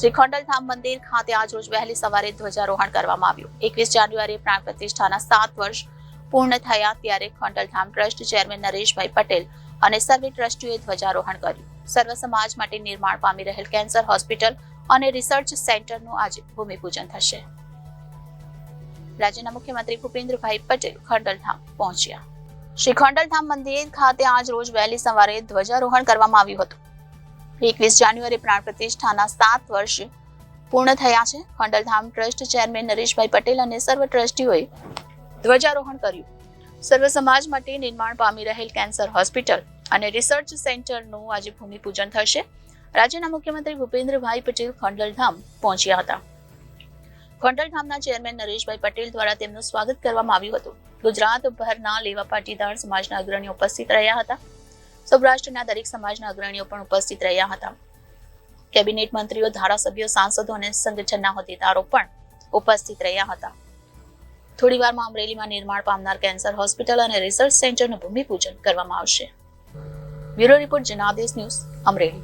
શ્રી ખંડલધામ મંદિર ખાતે આજ રોજ વહેલી સવારે ધ્વજારોહણ કરવામાં આવ્યું. એકવીસ જાન્યુઆરીએ પ્રાણ પ્રતિષ્ઠાના સાત વર્ષ પૂર્ણ થયા ત્યારે ખંડલધામ ટ્રસ્ટ ચેરમેન નરેશભાઈ પટેલ અને સર્વે ટ્રસ્ટીઓએ ધ્વજારોહણ કર્યું. સર્વ સમાજ માટે નિર્માણ પામી રહેલ કેન્સર હોસ્પિટલ અને રિસર્ચ સેન્ટરનું આજે ભૂમિપૂજન થશે. રાજ્યના મુખ્યમંત્રી ભૂપેન્દ્રભાઈ પટેલ ખંડલધામ પહોંચ્યા. શ્રી ખંડલધામ મંદિર ખાતે આજ રોજ વહેલી સવારે ધ્વજારોહણ કરવામાં આવ્યું હતું. એકવીસ જાન્યુઆરી પ્રાણ પ્રતિષ્ઠાના સાત વર્ષ પૂર્ણ થયા છે. ખંડલધામ ટ્રસ્ટ ચેરમેન નરેશભાઈ પટેલ અને સર્વ ટ્રસ્ટીઓએ ધ્વજારોહણ કર્યું. સર્વ સમાજ માટે નિર્માણ પામી રહેલ કેન્સર હોસ્પિટલ અને રિસર્ચ સેન્ટરનું આજે ભૂમિપૂજન થશે. રાજ્યના મુખ્યમંત્રી ભૂપેન્દ્રભાઈ પટેલ ખંડલધામ પહોંચ્યા હતા. ખંડલધામના ચેરમેન નરેશભાઈ પટેલ દ્વારા તેમનું સ્વાગત કરવામાં આવ્યું હતું. ગુજરાતભરના લેવા પાટીદાર સમાજના અગ્રણીઓ ઉપસ્થિત રહ્યા હતા. સૌરાષ્ટ્રના દરેક સમાજના અગ્રણીઓ પણ ઉપસ્થિત રહ્યા હતા. કેબિનેટ મંત્રીઓ, ધારાસભ્યો, સાંસદો અને સંગઠનના હોદ્દેદારો પણ ઉપસ્થિત રહ્યા હતા. થોડી વારમાં અમરેલીમાં નિર્માણ પામનાર કેન્સર હોસ્પિટલ અને રિસર્ચ સેન્ટરનું ભૂમિપૂજન કરવામાં આવશે. Bureau report, Janadesh news, Amreli.